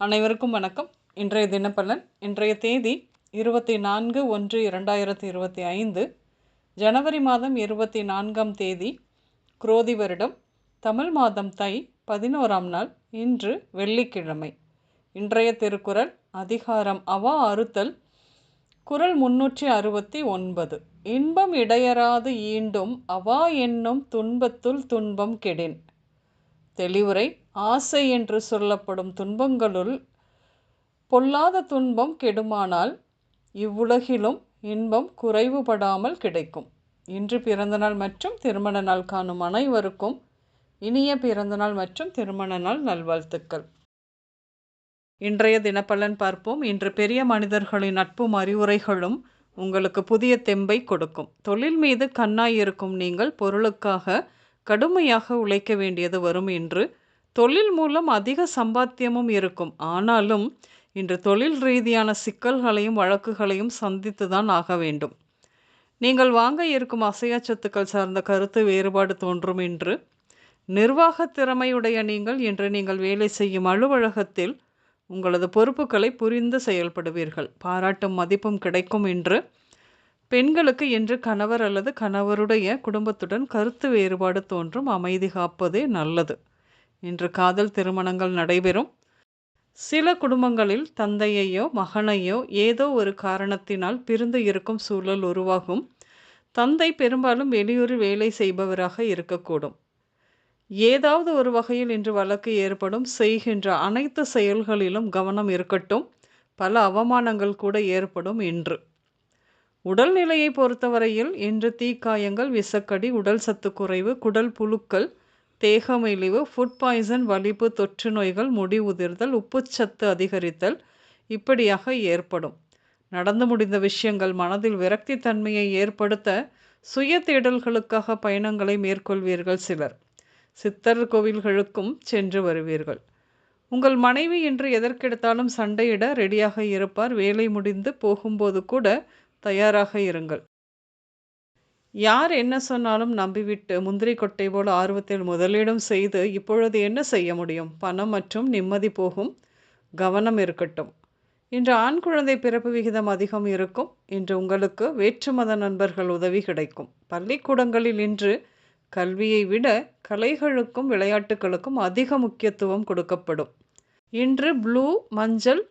அனைவருக்கும் வணக்கம். இன்றைய தினப்பலன் இன்றைய தேதி இருபத்தி நான்கு ஒன்று இரண்டாயிரத்தி இருபத்தி ஐந்து ஜனவரி மாதம் இருபத்தி நான்காம் தேதி குரோதி வருடம் தமிழ் மாதம் தை பதினோராம் நாள் இன்று வெள்ளிக்கிழமை. இன்றைய திருக்குறள் அதிகாரம் அவா அறுத்தல் குரல் முன்னூற்றி அறுபத்தி ஒன்பது. இன்பம் இடையராது ஈண்டும் அவா என்னும் துன்பத்துள் துன்பம் கெடின். தெளிவுரை ஆசை என்று சொல்லப்படும் துன்பங்களுள் பொல்லாத துன்பம் கெடுமானால் இவ்வுலகிலும் இன்பம் குறைவுபடாமல் கிடைக்கும். இன்று பிறந்தநாள் மற்றும் திருமண நாள் காணும் அனைவருக்கும் இனிய பிறந்தநாள் மற்றும் திருமண நாள் நல்வாழ்த்துக்கள். இன்றைய தினப்பலன் பார்ப்போம். இன்று பெரிய மனிதர்களின் நட்பும் அறிவுரைகளும் உங்களுக்கு புதிய தெம்பை கொடுக்கும். தொழில் மீது கண்ணாய் இருக்கும் நீங்கள் பொருளுக்காக கடுமையாக உழைக்க வேண்டியது வரும் என்று தொழில் மூலம் அதிக சம்பாத்தியமும் இருக்கும். ஆனாலும் இன்று தொழில் ரீதியான சிக்கல்களையும் வழக்குகளையும் சந்தித்து தான் ஆக வேண்டும். நீங்கள் வாங்க இருக்கும் அசையா சொத்துக்கள் சார்ந்த கருத்து வேறுபாடு தோன்றும் என்று நிர்வாக திறமையுடைய நீங்கள் இன்று நீங்கள் வேலை செய்யும் அலுவலகத்தில் உங்களது பொறுப்புகளை புரிந்து செயல்படுவீர்கள். பாராட்டும் மதிப்பும் கிடைக்கும் என்று பெண்களுக்கு என்று கணவர் அல்லது கணவருடைய குடும்பத்துடன் கருத்து வேறுபாடு தோன்றும் அமைதி காப்பதே நல்லது. இன்று காதல் திருமணங்கள் நடைபெறும். சில குடும்பங்களில் தந்தையையோ மகனையோ ஏதோ ஒரு காரணத்தினால் பிரிந்து இருக்கும் சூழல் உருவாகும். தந்தை பெரும்பாலும் வெளியூரில் வேலை செய்பவராக இருக்கக்கூடும். ஏதாவது ஒரு வகையில் இன்று வழக்கு ஏற்படும். செய்கின்ற அனைத்து செயல்களிலும் கவனம் இருக்கட்டும். பல அவமானங்கள் கூட ஏற்படும் இன்று. உடல்நிலையை பொறுத்தவரையில் இன்று தீக்காயங்கள் விசக்கடி உடல் சத்து குறைவு குடல் புழுக்கள் தேகமெலிவு ஃபுட் பாய்சன் வலிப்பு தொற்று நோய்கள் முடி உதிர்தல் உப்புச்சத்து அதிகரித்தல் இப்படியாக ஏற்படும். நடந்து முடிந்த விஷயங்கள் மனதில் விரக்தி தன்மையை ஏற்படுத்த சுய தேடல்களுக்காக பயணங்களை மேற்கொள்வீர்கள் சிலர். சித்தர் கோவில்களுக்கும் சென்று வருவீர்கள். உங்கள் மனைவி இன்று எதற்கெடுத்தாலும் சண்டையிட ரெடியாக இருப்பார். வேலை முடிந்து போகும்போது கூட தயாராக இருங்கள். யார் என்ன சொன்னாலும் நம்பிவிட்டு முந்திரி கொட்டை போல் ஆர்வத்தில் முதலீடும் செய்து இப்பொழுது என்ன செய்ய முடியும்? பணம் மற்றும் நிம்மதி போகும் கவனம் இருக்கட்டும். இன்று ஆண் குழந்தை பிறப்பு விகிதம் அதிகம் இருக்கும். இன்று உங்களுக்கு வேற்று மத நண்பர்கள் உதவி கிடைக்கும். பள்ளிக்கூடங்களில் இன்று கல்வியை விட கலைகளுக்கும் விளையாட்டுகளுக்கும் அதிக முக்கியத்துவம் கொடுக்கப்படும். இன்று ப்ளூ மஞ்சள்